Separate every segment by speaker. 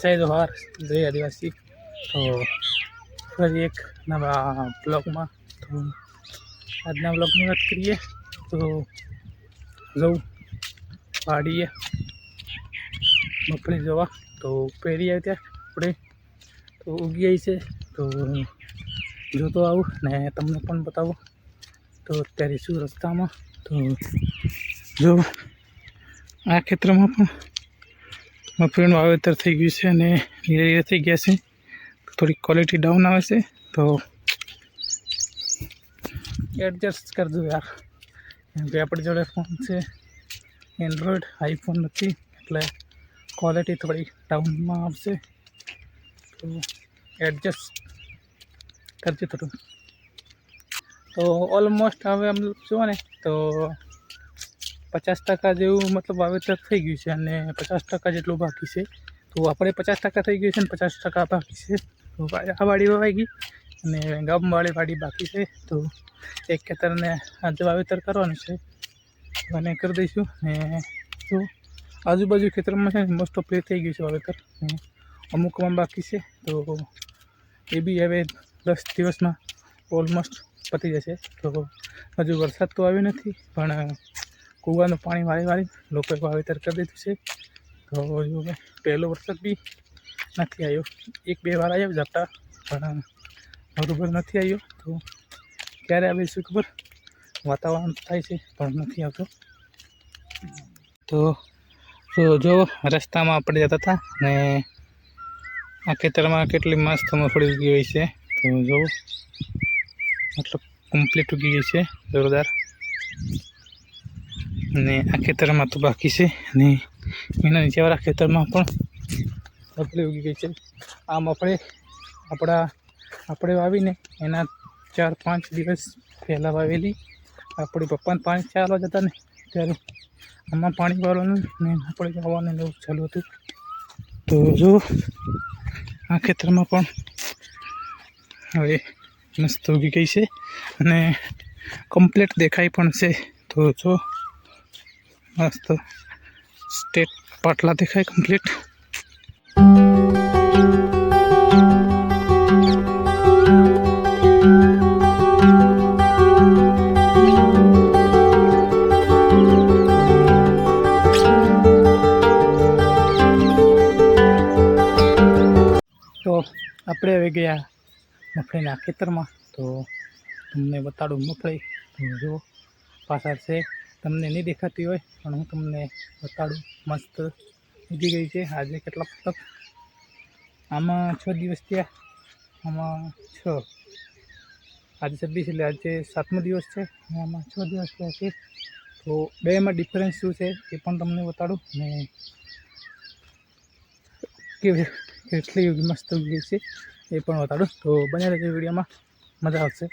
Speaker 1: જય જોહાર જય આદિવાસી તો ફરી એક નવા બ્લોગમાં તો આજના બ્લોગની વાત કરીએ તો જવું વાડીએ મગફળી જોવા તો પહેરી આવી ત્યાં આપણે તો ઉગી આવી છે તો જોતો આવું ને તમને પણ બતાવું તો અત્યારે શું રસ્તામાં તો જો આ ખેતરમાં પણ મગફળીનું વાવેતર થઈ ગયું છે અને ધીરે થઈ ગયા છે. થોડીક ક્વોલિટી ડાઉન આવે છે, તો એડજસ્ટ કરજો યાર. કેમ કે આપણી જોડે ફોન છે એન્ડ્રોઈડ આઈફોન નથી, એટલે ક્વોલિટી થોડી ડાઉનમાં આવશે. તો એડજસ્ટ કરજો થોડું. તો ઓલમોસ્ટ હવે આમ જુઓ ને, તો પચાસ ટકા જેવું મતલબ વાવેતર થઈ ગયું છે અને પચાસ ટકા જેટલું બાકી છે. તો આપણે પચાસ ટકા થઈ ગયું છે અને પચાસ ટકા બાકી છે. તો આ વાડી વવાઈ ગઈ અને ગામવાળી વાડી બાકી છે. તો એક ખેતરને આજે વાવેતર કરવાનું છે. અને કરી દઈશું ને તો આજુબાજુ ખેતરમાં છે મોસ્ટ ઓફ થઈ ગયું છે વાવેતર ને અમુકમાં બાકી છે. તો એ બી હવે દસ દિવસમાં ઓલમોસ્ટ પતી જશે. તો હજુ વરસાદ તો આવ્યો નથી, પણ કૂવાનું પાણી વાળી વાળી લોકોએ વાવેતર કરી દીધું છે. તો પહેલો વરસાદ બી નથી આવ્યો. એક બે વાર આવ્યો જતા, પણ બરોબર નથી આવ્યો. તો ક્યારે આવે શું ખબર? વાતાવરણ થાય છે, પણ નથી આવતો. તો તો જો રસ્તામાં આપણે જતા હતા ને આ ખેતરમાં કેટલી મસ્ત મગફળી ઉગી હોય છે. તો જો મતલબ કમ્પ્લીટ ઉગી ગઈ છે, જોરદાર. અને આ ખેતરમાં તો બાકી છે અને એના નીચેવાળા ખેતરમાં પણ મગફળી ઉગી ગઈ છે. આ મગફળી આપણા આપણે વાવીને એના ચાર પાંચ દિવસ પહેલાં વાવેલી આપણી પપ્પાને પાણી ચાલવા જતા ને ત્યારે આમાં પાણી વાળવાનું ને આપણે વાવવાનું એવું ચાલુ હતું. તો જો આ ખેતરમાં પણ હવે મસ્ત ઉગી ગઈ છે અને કમ્પ્લીટ દેખાય પણ છે. તો જો મસ્ત સ્ટેટ પાટલા દેખાય કમ્પ્લીટ તો આપણે આવી ગયા મફળીના ખેતરમાં. તો તમને બતાડું મફળી તમે જુઓ, પાછળ છે તમને નહીં દેખાતી હોય, પણ હું તમને બતાડું. મસ્ત ઉગી ગઈ છે. આજે કેટલા મતલબ આમાં છ દિવસ થયા. આમાં છ. આજે છવ્વીસ એટલે આજે સાતમો દિવસ છે. આમાં છ દિવસ થયા છે. તો બેમાં ડિફરન્સ શું છે એ પણ તમને બતાડું. ને કેવી કેટલી મસ્ત ઉગી છે એ પણ બતાડું. તો બને રહેજો વિડીયોમાં. મજા આવશે.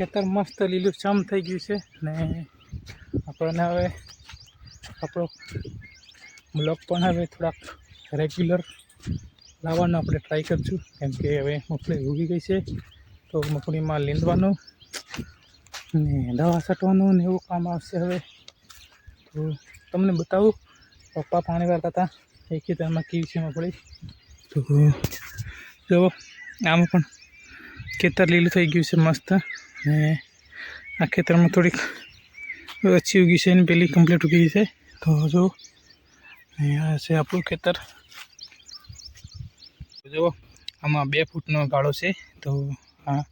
Speaker 1: ખેતર મસ્ત લીલું છમ થઈ ગયું છે ને આપણને હવે આપણો બ્લોક પણ હવે થોડાક રેગ્યુલર લાવવાનો આપણે ટ્રાય કરીશું. કેમ કે હવે મગફળી ઉગી ગઈ છે, તો મગફળીમાં લીંદવાનું ને દવા છાંટવાનું ને એવું કામ આવશે હવે. તો તમને બતાવું, પપ્પા પાણી વાળતા હતા, એ ખેતરમાં કેવી છે મગફળી. તો જો આમાં પણ ખેતર લીલું થઈ ગયું છે મસ્ત. ને આ ખેતરમાં થોડીક ઓછી ઉગી છે અને પેલી કમ્પ્લીટ ઉગી છે. તો જો, અહીંયા છે આપણું ખેતર. જો, આમાં બે ફૂટનો ગાળો છે. તો આ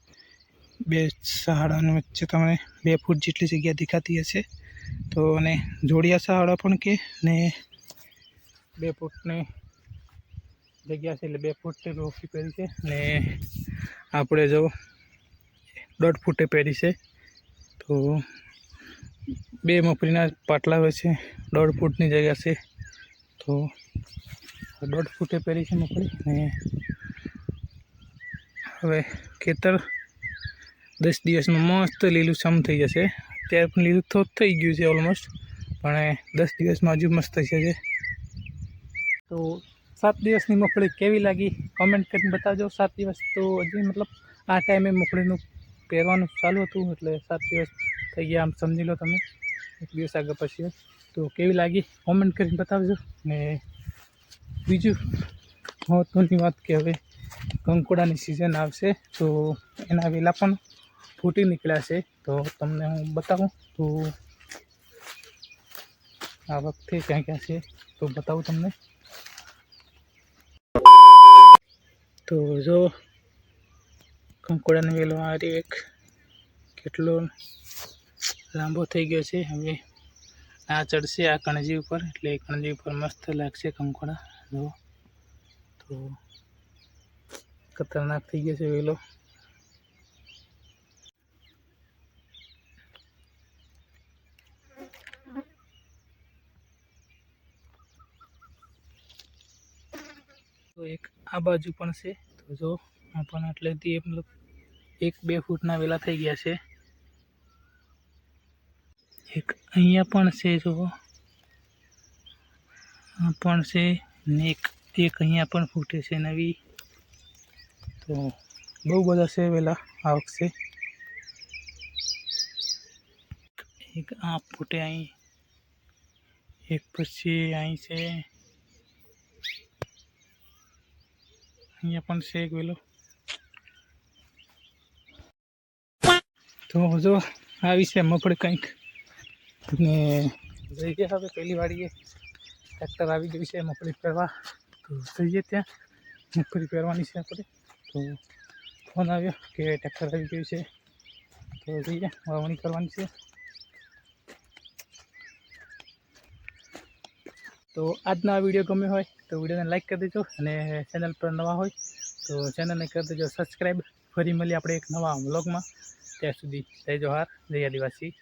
Speaker 1: બે સહાડાની વચ્ચે તમને બે ફૂટ જેટલી જગ્યા દેખાતી હશે. તો અને જોડિયા સહાડા પણ કે ને બે ફૂટની જગ્યા છે એટલે બે ફૂટ રોફી પહેરી છે. ને આપણે જો દોઢ ફૂટે પહેરી છે. તો બે મફરીના પાટલા હોય છે, દોઢ ફૂટની જગ્યા છે. તો દોઢ ફૂટે પહેરી છે મફળી અને હવે ખેતર દસ દિવસમાં મસ્ત લીલુંછમ થઈ જશે. અત્યારે પણ લીલું તો થઈ ગયું છે ઓલમોસ્ટ પણ દસ દિવસમાં હજુ મસ્ત થઈ જશે. તો સાત દિવસની મગફળી કેવી લાગી? કોમેન્ટ કરીને બતાવજો. સાત દિવસ તો હજી મતલબ આ ટાઈમે મગફળીનું પહેરવાનું ચાલુ હતું એટલે સાત દિવસ થઈ ગયા, આમ સમજી લો તમે. એક દિવસ આગળ પછી તો કેવી લાગી? કોમેન્ટ કરીને બતાવજો. ને બીજું મહત્ત્વની વાત કે હવે કંકોડાની સિઝન આવશે, તો એના વેલા પણ ફૂટી નીકળ્યા છે. તો તમને હું બતાવું. તો આ વખતે ક્યાં ક્યાં છે તો બતાવું તમને. તો જો કંકોડાનો વેલો આ એક કેટલો લાંબો થઈ ગયો છે. હવે આ ચડશે આ કણજી ઉપર, એટલે કણજી ઉપર મસ્ત લાગશે કંકોડા જો, તો ખતરનાક થઈ ગયો છે વેલો. તો એક આ બાજુ પણ છે. તો જો આ પણ એટલે મતલબ એક બે ફૂટના વેલા થઈ ગયા છે. એક અહીંયા પણ છે, જો. આ પણ છે ને એક એક અહીંયા પણ ફૂટે છે નવી. તો બહુ બધા છે વેલા, આ વખતે. એક આ ફૂટે અહીં. એક પછી અહીં છે. અહીંયા પણ છે એક વેલો. તો જો આવી છે મગફળી કંઈક. ને જઈ ગયા હવે પહેલી વાળીએ ટ્રેક્ટર આવી ગયું છે મગફળી પહેરવા. તો જઈએ ત્યાં. મગફળી પહેરવાની છે આપણે. તો ફોન આવ્યો કે ટ્રેક્ટર આવી ગયું છે. તો જઈએ, વાવણી કરવાની છે. તો આજનો આ વીડિયો ગમ્યો હોય તો વિડીયોને લાઇક કરી દેજો અને ચેનલ પર નવા હોય તો ચેનલને કરી દેજો સબસ્ક્રાઈબ ફરી મળીએ આપણે એક નવા વ્લોગમાં ત્યાં સુધી જય જોહાર જય આદિવાસી.